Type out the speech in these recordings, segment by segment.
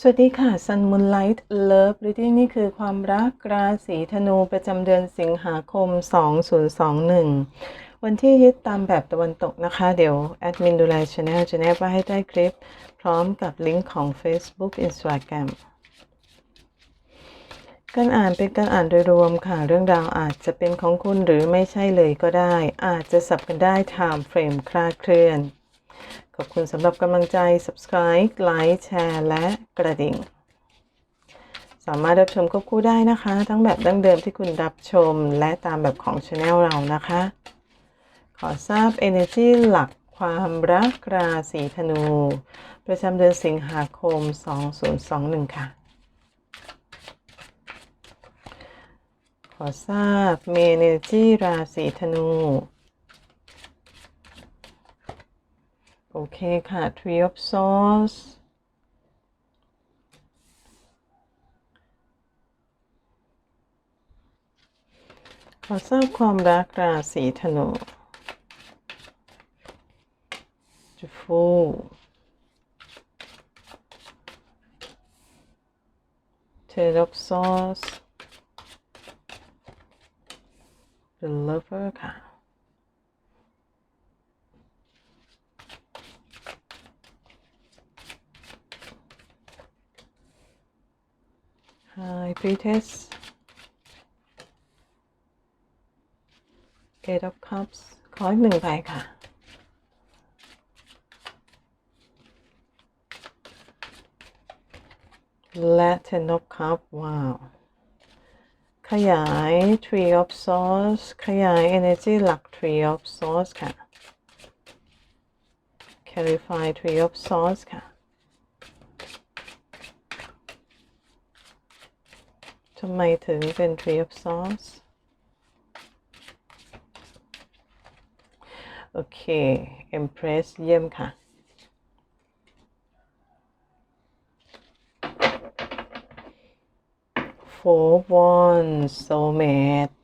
สวัสดีค่ะ Sun Moonlight Love Reading นี่คือความรักราศีธนูประจำเดือนสิงหาคม 2021 วันที่ยึดตามแบบตะวันตกนะคะ เดี๋ยวแอดมินดูแลช anel จะแนบไว้ให้ใต้คลิป พร้อมกับลิงก์ของ Facebook Instagram การอ่านเป็นการอ่านโดยรวมค่ะ เรื่องราวอาจจะเป็นของคุณหรือไม่ใช่เลยก็ได้ อาจจะสับกันได้ time frame คลาดเคลื่อน ขอบคุณสำหรับกำลังใจ subscribe ไลค์แชร์และกระดิ่ง สามารถรับชมควบคู่ได้นะคะ ทั้งแบบดั้งเดิมที่คุณรับชมและตามแบบของ Channel เรานะคะ ขอทราบ energy หลักความรักราศีธนู ประจำเดือนสิงหาคม 2021 ค่ะ ขอทราบเมเนจีราศีธนู โอเคค่ะ Tree of Swords ขอทราบความรักราศีธนู The Fool Ten of Swords The Lover ค่ะ High Priestess Eight of Cups ขออีกหนึ่งใบค่ะ และ Ten of Cups ว้าว ขยาย Three of Swords ขยาย Energy หลัก Three of Swords ค่ะ Clarify Three of Swords ค่ะ ทำไมถึงเป็น Tree of Swords โอเค Empress เยี่ยมค่ะ Four Wands Soulmate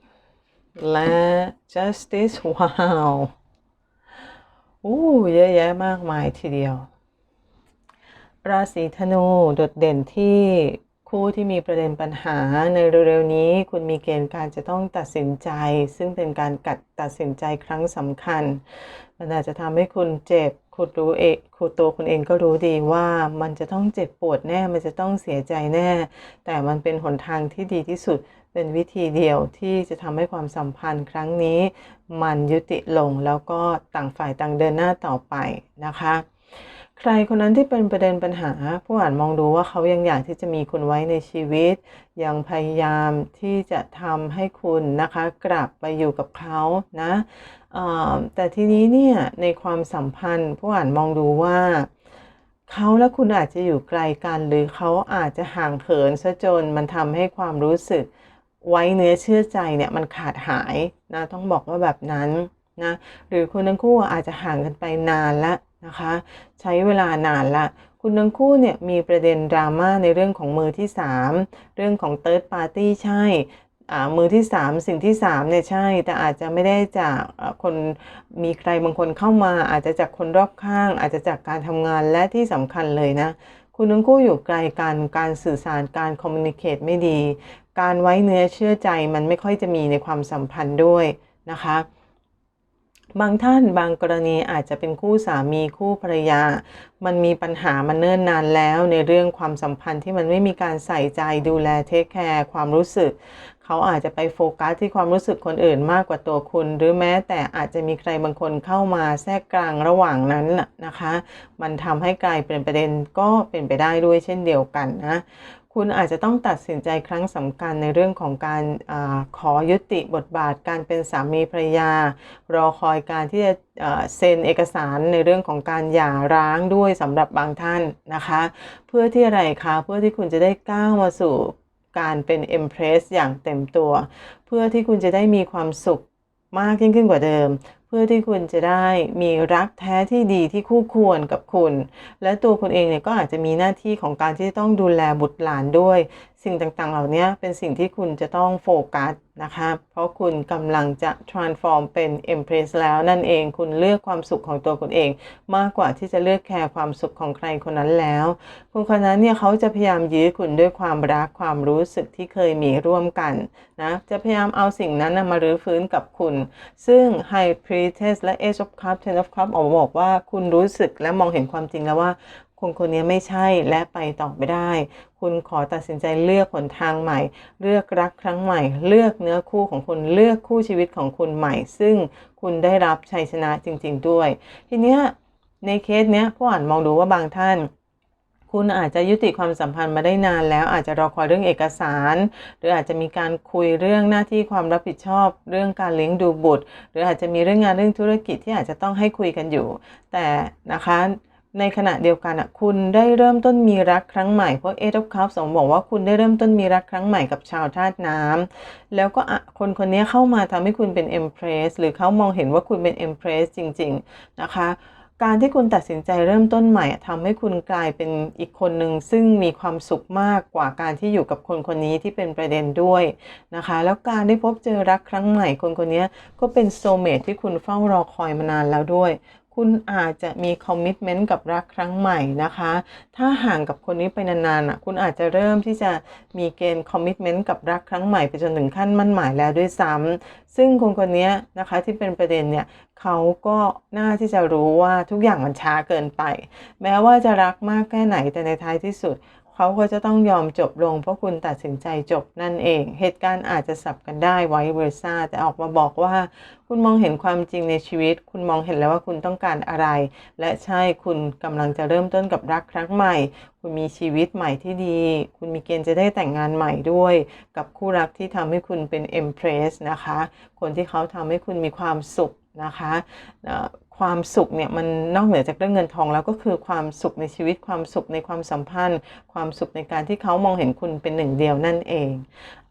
และ Justice ว้าวอู้เยอะแยะมากมายทีเดียว ราศีธนูโดดเด่นที่ คู่ที่มีประเด็นปัญหาในเร็วๆนี้ คุณมีเกณฑ์การจะต้องตัดสินใจ ซึ่งเป็นการกัดตัดสินใจครั้งสำคัญ มันอาจจะทำให้คุณเจ็บ คุณรู้เองคุณตัวคุณเองก็รู้ดีว่ามันจะต้องเจ็บปวดแน่ มันจะต้องเสียใจแน่ แต่มันเป็นหนทางที่ดีที่สุด เป็นวิธีเดียวที่จะทำให้ความสัมพันธ์ครั้งนี้ มันยุติลงแล้วก็ต่างฝ่ายต่างเดินหน้าต่อไปนะคะ ใครคนนั้นที่เป็นประเด็นปัญหา ผู้อ่านมองดูว่าเขายังอยากที่จะมีคุณไว้ในชีวิต ยังพยายามที่จะทำให้คุณนะคะ กลับไปอยู่กับเขานะแต่ทีนี้เนี่ยในความสัมพันธ์ ผู้อ่านมองดูว่าเขาและคุณอาจจะอยู่ไกลกันหรือเขาอาจจะห่างเหินซะจนมันทำให้ความรู้สึกไว้เนื้อเชื่อใจเนี่ยมันขาดหายนะต้องบอกว่าแบบนั้นนะหรือคุณทั้งคู่อาจจะห่างกันไปนานแล้ว นะคะ ใช้เวลานานละ คุณทั้งคู่เนี่ยมีประเด็นดราม่าในเรื่องของมือที่ 3 เรื่องของ Third Party ใช่มือที่ 3 สิ่งที่3เนี่ยใช่ แต่อาจจะไม่ได้จากคนมีใครบางคนเข้ามา อาจจะจากคนรอบข้าง อาจจะจากการทำงานและที่สำคัญเลยนะ คุณทั้งคู่อยู่ไกลกันการสื่อสารการคอมมิวนิเคตไม่ดี การไว้เนื้อเชื่อใจมันไม่ค่อยจะมีในความสัมพันธ์ด้วยนะคะ บางท่านบางกรณีอาจจะเป็นคู่สามีคู่ภรรยา มันมีปัญหามันเนิ่นนานแล้วในเรื่องความสัมพันธ์ที่มันไม่มีการใส่ใจดูแลเทคแคร์ความรู้สึกเขาอาจจะไปโฟกัสที่ความรู้สึกคนอื่นมากกว่าตัวคุณ หรือแม้แต่อาจจะมีใครบางคนเข้ามาแทรกกลางระหว่างนั้นนะคะ มันทำให้กลายเป็นประเด็นก็เป็นไปได้ด้วยเช่นเดียวกันนะ คุณอาจจะต้องตัดสินใจครั้งสำคัญในเรื่องของการอขอยุติบทบาทการเป็นสามีภรรยา รอคอยการที่จะเซ็นเอกสารในเรื่องของการหย่าร้างด้วยสำหรับบางท่านนะคะ เพื่อที่อะไรคะ เพื่อที่คุณจะได้ก้าวมาสู่การเป็นเอ็มเพรสอย่างเต็มตัว เพื่อที่คุณจะได้มีความสุขมากยิ่งขึ้นกว่าเดิม เพื่อที่คุณจะได้มีรักแท้ที่ดีที่คู่ควรกับคุณ และตัวคุณเองเนี่ยก็อาจจะมีหน้าที่ของการที่ต้องดูแลบุตรหลานด้วยสิ่งต่างๆ เหล่านี้เป็นสิ่งที่คุณจะต้องโฟกัสนะคะ เพราะคุณกำลังจะ transform เป็น empress แล้วนั่นเอง คุณเลือกความสุขของตัวคุณเอง มากกว่าที่จะเลือกแคร์ความสุขของใครคนนั้นแล้ว คนคนนั้นเนี่ยเขาจะพยายามยื้อคุณด้วยความรักความรู้สึกที่เคยมีร่วมกันนะ จะพยายามเอาสิ่งนั้นนะมารื้อฟื้นกับคุณ ซึ่ง High Priestess และ Ace of cup Ten of cup ออกมาบอกว่าคุณรู้สึกและมองเห็นความจริงแล้วว่าคนคนนี้ไม่ใช่และไปต่อไม่ได้ คุณขอตัดสินใจเลือกหนทางใหม่ เลือกรักครั้งใหม่ เลือกเนื้อคู่ของคุณเลือกคู่ชีวิตของคุณใหม่ ซึ่งคุณได้รับชัยชนะจริง ๆ ด้วย ทีเนี้ยในเคสเนี้ยผู้อ่านมองดูว่าบางท่านคุณอาจจะยุติความสัมพันธ์มาได้นานแล้วอาจจะรอคอยเรื่องเอกสาร หรืออาจจะมีการคุยเรื่องหน้าที่ความรับผิดชอบ เรื่องการเลี้ยงดูบุตร หรืออาจจะมีเรื่องงานเรื่องธุรกิจที่อาจจะต้องให้คุยกันอยู่ แต่นะคะ ในขณะเดียวกันอะคุณได้เริ่มต้นมีรักครั้งใหม่เพราะเอทอฟคัพสองบอกว่าคุณได้เริ่มต้นมีรักครั้งใหม่กับชาวธาตุน้ำแล้วก็คนคนนี้เข้ามาทำให้คุณเป็นเอ็มเพรสหรือเขามองเห็นว่าคุณเป็นเอ็มเพรสจริง ๆ นะคะการที่คุณตัดสินใจเริ่มต้นใหม่ทำให้คุณกลายเป็นอีกคนหนึ่งซึ่งมีความสุขมากกว่าการที่อยู่กับคนคนนี้ที่เป็นประเด็นด้วยนะคะ แล้วการได้พบเจอรักครั้งใหม่คนคนนี้ก็เป็นโซเมทที่คุณเฝ้ารอคอยมานานแล้วด้วย คุณอาจจะมีคอมมิชเมนต์กับรักครั้งใหม่นะคะ ถ้าห่างกับคนนี้ไปนานๆอะคุณอาจจะเริ่มที่จะมีเกณฑ์คอมมิชเมนต์กับรักครั้งใหม่ไปจนถึงขั้นมั่นหมายแล้วด้วยซ้ำซึ่งคนคนนี้นะคะที่เป็นประเด็นเนี่ย เขาก็น่าที่จะรู้ว่าทุกอย่างมันช้าเกินไป แม้ว่าจะรักมากแค่ไหนแต่ในท้ายที่สุด เขาก็จะต้องยอมจบลง เพราะคุณตัดสินใจจบนั่นเอง เหตุการณ์อาจจะสับกันได้ไว้เวอร์ซ่าแต่ออกมาบอกว่า คุณมองเห็นความจริงในชีวิต คุณมองเห็นแล้วว่าคุณต้องการอะไร และใช่คุณกำลังจะเริ่มต้นกับรักครั้งใหม่ คุณมีชีวิตใหม่ที่ดี คุณมีเกณฑ์จะได้แต่งงานใหม่ด้วย กับคู่รักที่ทำให้คุณเป็น Empress นะคะ คนที่เขาทำให้คุณมีความสุข นะคะความสุขเนี่ยมันนอกเหนือจากเรื่องเงินทองแล้วก็คือความสุขในชีวิตความสุขในความสัมพันธ์ ความสุขในการที่เขามองเห็นคุณเป็นหนึ่งเดียวนั่นเอง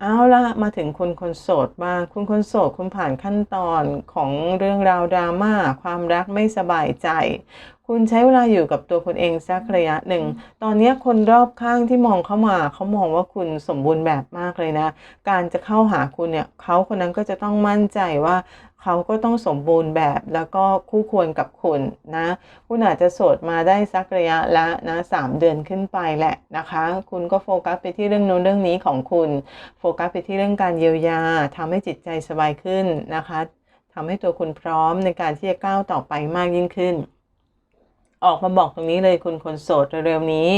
เอาละมาถึงคุณคนโสดบ้างคุณคนโสดคุณผ่านขั้นตอนของเรื่องราวดราม่าความรักไม่สบายใจ คุณใช้เวลาอยู่กับตัวคุณเองสักระยะหนึ่ง ตอนนี้คนรอบข้างที่มองเข้ามาเขามองว่าคุณสมบูรณ์แบบมากเลยนะ การจะเข้าหาคุณเนี่ยเขาคนนั้นก็จะต้องมั่นใจว่า เขาก็ต้องสมบูรณ์แบบแล้วก็คู่ควรกับคุณนะ คุณอาจจะโสดมาได้สักระยะละนะสามเดือนขึ้นไปแหละนะคะ คุณก็โฟกัสไปที่เรื่องนู้นเรื่องนี้ของคุณ โฟกัสไปที่เรื่องการเยียวยาทำให้จิตใจสบายขึ้นนะคะทำให้ตัวคุณพร้อมในการที่จะก้าวต่อไปมากยิ่งขึ้น ออกมาบอกตรงนี้เลยคุณคนโสดเร็วๆนี้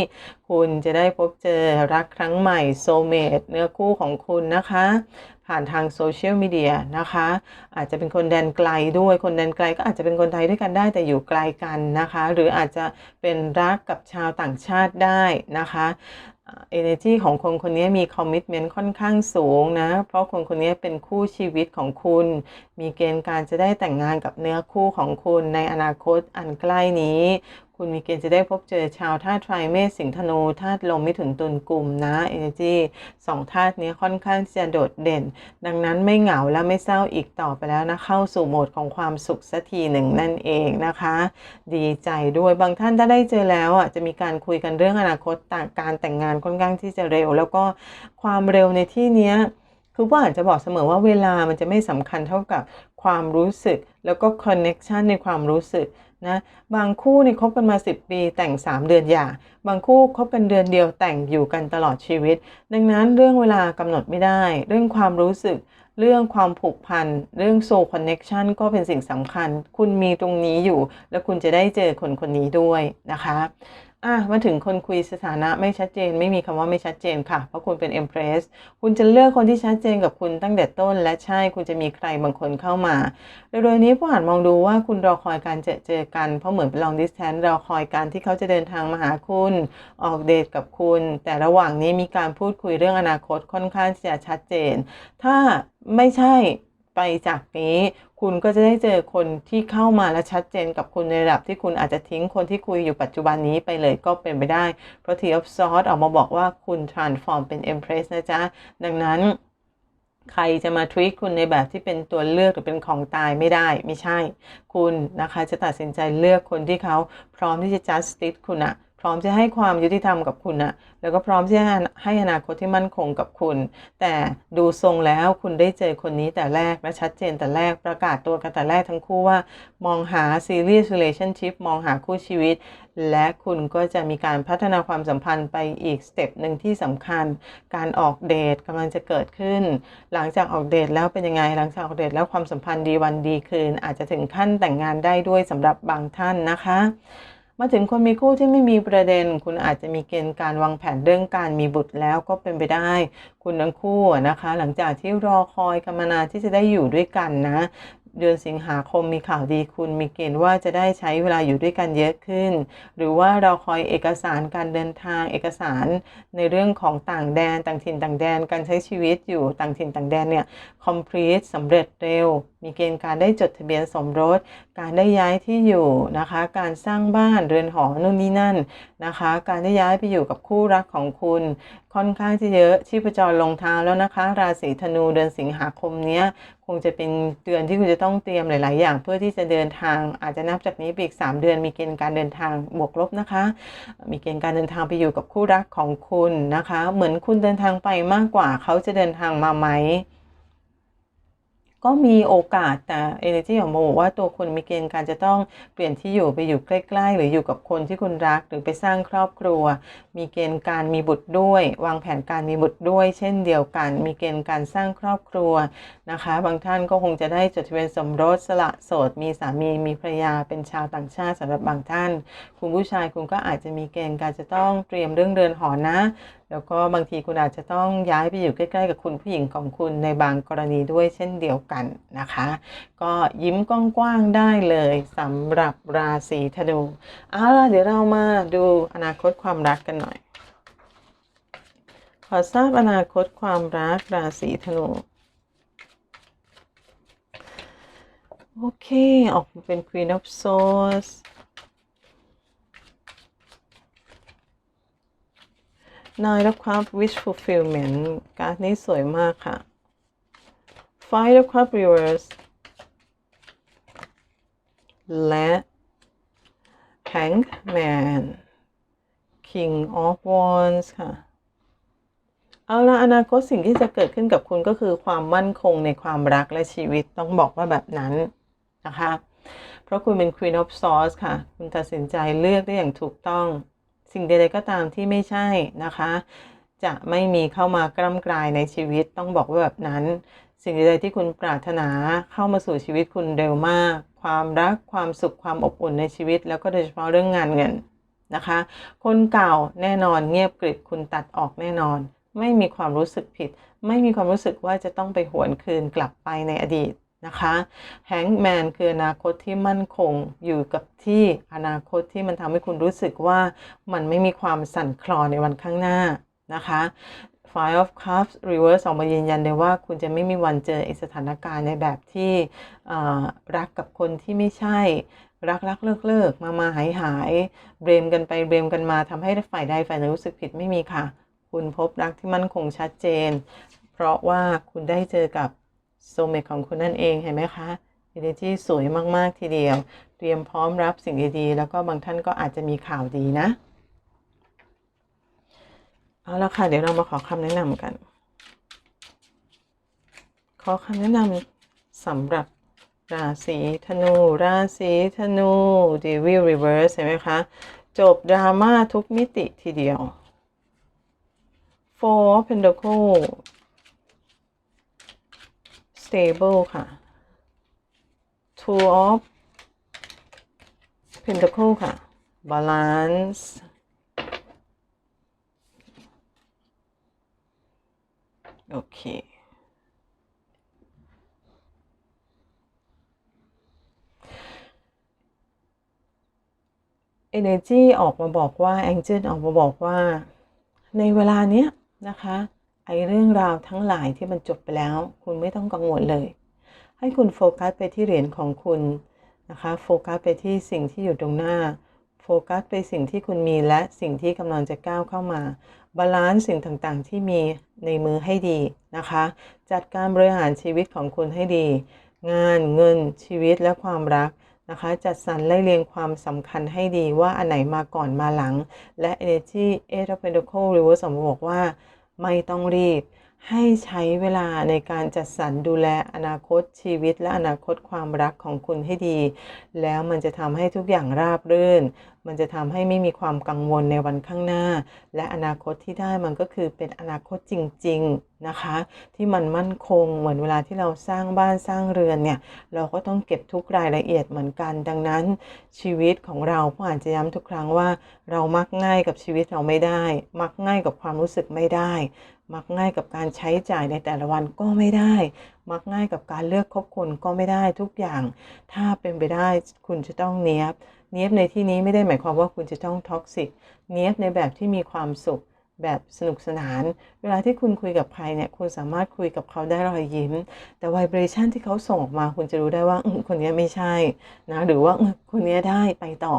คุณจะได้พบเจอรักครั้งใหม่โซเมตเนื้อคู่ของคุณนะคะ ผ่านทางโซเชียลมีเดียนะคะ อาจจะเป็นคนแดนไกลด้วยคนแดนไกลก็อาจจะเป็นคนไทยด้วยกันได้แต่อยู่ไกลกันนะคะ หรืออาจจะเป็นรักกับชาวต่างชาติได้นะคะ เอเนจีของคนคนนี้มีคอมมิชเมนต์ค่อนข้างสูงนะ เพราะคนคนนี้เป็นคู่ชีวิตของคุณ มีเกณฑ์การจะได้แต่งงานกับเนื้อคู่ของคุณในอนาคตอันใกล้นี้ คุณมีเกณฑ์จะได้พบเจอชาวธาตุไฟเมษสิงห์ธนูธาตุลมมิถุนตุลกลุ่มนะ energy สองธาตุนี้ค่อนข้างจะโดดเด่น ดังนั้นไม่เหงาและไม่เศร้าอีกต่อไปแล้วนะเข้าสู่โหมดของความสุขสักทีหนึ่งนั่นเองนะคะ ดีใจด้วยบางท่านถ้าได้เจอแล้วอะจะมีการคุยกันเรื่องอนาคตต่างการแต่งงานค่อนข้างที่จะเร็ว แล้วก็ความเร็วในที่เนี้ยคือว่าอาจจะบอกเสมอว่าเวลามันจะไม่สำคัญเท่ากับความรู้สึก แล้วก็คอนเน็ชันในความรู้สึก นะบางคู่นี่คบกันมา 10 ปีแต่ง 3 เดือนหย่าบางคู่คบกันเดือนเดียวแต่งอยู่กันตลอดชีวิต ดังนั้นเรื่องเวลากำหนดไม่ได้ เรื่องความรู้สึก เรื่องความผูกพัน เรื่องโซคอนเน็ชันก็เป็นสิ่งสำคัญ คุณมีตรงนี้อยู่ แล้วคุณจะได้เจอคนคนนี้ด้วยนะคะ อะมาถึงคนคุยสถานะไม่ชัดเจน ไม่มีคำว่าไม่ชัดเจนค่ะ เพราะคุณเป็น Empress คุณจะเลือกคนที่ชัดเจนกับคุณตั้งแต่ต้น และใช่คุณจะมีใครบางคนเข้ามาโดยนี้ผู้อ่านมองดูว่าคุณรอคอยการเจอเจอกัน เพราะเหมือนเป็น long distance รอคอยการที่เขาจะเดินทางมาหาคุณ ออกเดทกับคุณ แต่ระหว่างนี้มีการพูดคุยเรื่องอนาคตค่อนข้างจะชัดเจน ถ้าไม่ใช่ ไปจากนี้ คุณก็จะได้เจอคนที่เข้ามาและชัดเจนกับคุณในระดับที่คุณอาจจะทิ้งคนที่คุยอยู่ปัจจุบันนี้ไปเลยก็เป็นไปได้ เพราะ T of Swords ออกมาบอกว่าคุณ transform เป็น Empress นะจ๊ะ ดังนั้นใครจะมาทวีตคุณในแบบที่เป็นตัวเลือกหรือเป็นของตายไม่ได้ไม่ใช่ คุณนะคะจะตัดสินใจเลือกคนที่เขาพร้อมที่จะ justice คุณอะ พร้อมจะให้ความยุติธรรมกับคุณนะแล้วก็พร้อมที่จะให้อนาคตที่มั่นคงกับคุณ แต่ดูทรงแล้วคุณได้เจอคนนี้แต่แรกและชัดเจนแต่แรกประกาศตัวกันแต่แรกทั้งคู่ว่า มองหา serious relationship มองหาคู่ชีวิต และคุณก็จะมีการพัฒนาความสัมพันธ์ไปอีกสเต็ปหนึ่งที่สำคัญ การออกเดทกำลังจะเกิดขึ้น หลังจากออกเดทแล้วเป็นยังไง หลังจากออกเดทแล้วความสัมพันธ์ดีวันดีคืน อาจจะถึงขั้นแต่งงานได้ด้วยสำหรับบางท่านนะคะ มาถึงคนมีคู่ที่ไม่มีประเด็น คุณอาจจะมีเกณฑ์การวางแผนเรื่องการมีบุตรแล้วก็เป็นไปได้ คุณทั้งคู่นะคะ หลังจากที่รอคอยกันมานานที่จะได้อยู่ด้วยกันนะ เดือนสิงหาคมมีข่าวดีคุณมีเกณฑ์ว่าจะได้ใช้เวลาอยู่ด้วยกันเยอะขึ้น หรือว่าเราคอยเอกสารการเดินทางเอกสารในเรื่องของต่างแดนต่างถิ่นต่างแดนการใช้ชีวิตอยู่ต่างถิ่นต่างแดนเนี่ย complete สำเร็จเร็ว มีเกณฑ์การได้จดทะเบียนสมรส การได้ย้ายที่อยู่นะคะ การสร้างบ้านเรือนหอนู่นนี่นั่นนะคะ การได้ย้ายไปอยู่กับคู่รักของคุณ ค่อนข้างที่เยอะชีพจรลงเท้าแล้วนะคะ ราศีธนูเดือนสิงหาคมเนี้ย งจะเป็นเดือนที่คุณจะต้องเตรียมหลาย ๆ อย่าง เพื่อที่จะเดินทางอาจจะนับจากนี้ไปอีก3เดือน มีเกณฑ์การเดินทางบวกลบนะคะ มีเกณฑ์การเดินทางไปอยู่กับคู่รักของคุณนะคะ เหมือนคุณเดินทางไปมากกว่าเขาจะเดินทางมาไหม ก็มีโอกาสแต่ energy ของโมบอกว่าตัวคุณมีเกณฑ์การจะต้องเปลี่ยนที่อยู่ไปอยู่ใกล้ ๆ หรืออยู่กับคนที่คุณรักหรือไปสร้างครอบครัว มีเกณฑ์การมีบุตรด้วย วางแผนการมีบุตรด้วย เช่นเดียวกัน มีเกณฑ์การสร้างครอบครัวนะคะ บางท่านก็คงจะได้จดทะเบียนสมรสสละโสด มีสามีมีภรรยาเป็นชาวต่างชาติสำหรับบางท่าน คุณผู้ชายคุณก็อาจจะมีเกณฑ์การจะต้องเตรียมเรื่องเรือนหอนะ แล้วก็บางทีคุณอาจจะต้องย้ายไปอยู่ใกล้ๆ กับคุณผู้หญิงของคุณในบางกรณีด้วยเช่นเดียวกันนะคะ ก็ยิ้มกว้างๆได้เลยสำหรับราศีธนูเอาล่ะเดี๋ยวเรามาดูอนาคตความรักกันหน่อย ขอทราบอนาคตความรักราศีธนูโอเค ออกมาเป็น Queen of Swords Nine of Cups Wish Fulfillment การ์ดนี้สวยมากค่ะ Five of Cups Reverse และ Hangman King of Wands ค่ะ เอาละอนาคตสิ่งที่จะเกิดขึ้นกับคุณก็คือความมั่นคงในความรักและชีวิตต้องบอกว่าแบบนั้นนะคะ เพราะคุณเป็น Queen of Swords ค่ะ คุณตัดสินใจเลือกได้อย่างถูกต้อง สิ่งใดๆก็ตามที่ไม่ใช่นะคะ จะไม่มีเข้ามากล้ำกลายในชีวิตต้องบอกว่าแบบนั้น สิ่งใดๆที่คุณปรารถนาเข้ามาสู่ชีวิตคุณเร็วมาก ความรักความสุขความอบอุ่นในชีวิต แล้วก็โดยเฉพาะเรื่องงานเงินนะคะ คนเก่าแน่นอนเงียบกริบคุณตัดออกแน่นอน ไม่มีความรู้สึกผิด ไม่มีความรู้สึกว่าจะต้องไปหวนคืนกลับไปในอดีต นะคะแฮงแมนคืออนาคตที่มั่นคงอยู่กับที่อนาคตที่มันทำให้คุณรู้สึกว่ามันไม่มีความสั่นคลอนในวันข้างหน้านะคะ Five of Cups Reverse ออกมายืนยันเลยว่าคุณจะไม่มีวันเจอสถานการณ์ในแบบที่รักกับคนที่ไม่ใช่ รักรักเลิกเลิกมามาหายหายเบรมกันไปเบรมกันมาทำให้ฝ่ายใดฝ่ายหนึ่งรู้สึกผิดไม่มีค่ะ คุณพบรักที่มั่นคงชัดเจน เพราะว่าคุณได้เจอกับ โซเมตของคุณนั่นเองเห็นไหมคะดีที่สวยมาก ๆ ทีเดียว เตรียมพร้อมรับสิ่งดีๆ แล้วก็บางท่านก็อาจจะมีข่าวดีนะ เอาละค่ะ เดี๋ยวเรามาขอคำแนะนำกัน ขอคำแนะนำสำหรับราศีธนู ราศีธนู Devil Reverse เห็นไหมคะ จบดราม่าทุกมิติทีเดียว Four Pentacles stable ค่ะ two of pentacle ค่ะ balance โอเค energy ออกมาบอกว่า angel ออกมาบอกว่า ในเวลาเนี้ยนะคะ ไอ้เรื่องราวทั้งหลายที่มันจบไปแล้ว คุณไม่ต้องกังวลเลย ให้คุณโฟกัสไปที่เหรียญของคุณนะคะโฟกัสไปที่สิ่งที่อยู่ตรงหน้าโฟกัสไปสิ่งที่คุณมีและสิ่งที่กำลังจะก้าวเข้ามาบาลานซ์สิ่งต่างๆ ที่มีในมือให้ดีนะคะ จัดการบริหารชีวิตของคุณให้ดี งานเงินชีวิตและความรักนะคะ จัดสรรไล่เรียงความสำคัญให้ดีว่าอันไหนมาก่อนมาหลัง และ Energy Eight of Pentacles Reverse บอกว่า ไม่ต้องรีบ ให้ใช้เวลาในการจัดสรรดูแลอนาคตชีวิตและอนาคตความรักของคุณให้ดี แล้วมันจะทำให้ทุกอย่างราบรื่นมันจะทำให้ไม่มีความกังวลในวันข้างหน้า และอนาคตที่ได้มันก็คือเป็นอนาคตจริง ๆนะคะ ที่มันมั่นคงเหมือนเวลาที่เราสร้างบ้านสร้างเรือนเนี่ยเราก็ต้องเก็บทุกรายละเอียดเหมือนกัน ดังนั้นชีวิตของเราผู้อ่านจะย้ำทุกครั้งว่า เรามักง่ายกับชีวิตเราไม่ได้ มักง่ายกับความรู้สึกไม่ได้ มักง่ายกับการใช้จ่ายในแต่ละวันก็ไม่ได้ มักง่ายกับการเลือกคบคนก็ไม่ได้ทุกอย่าง ถ้าเป็นไปได้คุณจะต้องเนี้ยบ เนี้ยบในที่นี้ไม่ได้หมายความว่าคุณจะต้องท็อกซิกเนี้ยบในแบบที่มีความสุขแบบสนุกสนาน เวลาที่คุณคุยกับใครเนี่ยคุณสามารถคุยกับเขาได้รอยยิ้ม แต่ไวเบรชันที่เขาส่งออกมาคุณจะรู้ได้ว่าคนนี้ไม่ใช่นะหรือว่าคนนี้ได้ไปต่อ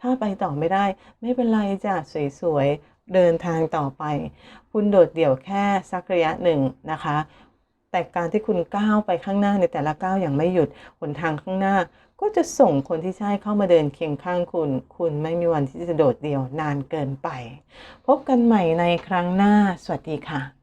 ถ้าไปต่อไม่ได้ ไม่เป็นไรจ้ะสวยๆเดินทางต่อไป คุณโดดเดี่ยวแค่สักระยะหนึ่งนะคะ แต่การที่คุณก้าวไปข้างหน้าในแต่ละก้าวอย่างไม่หยุดหนทางข้างหน้า ก็จะส่งคนที่ใช่เข้ามาเดินเคียงข้างคุณ คุณไม่มีวันที่จะโดดเดี่ยวนานเกินไป พบกันใหม่ในครั้งหน้า สวัสดีค่ะ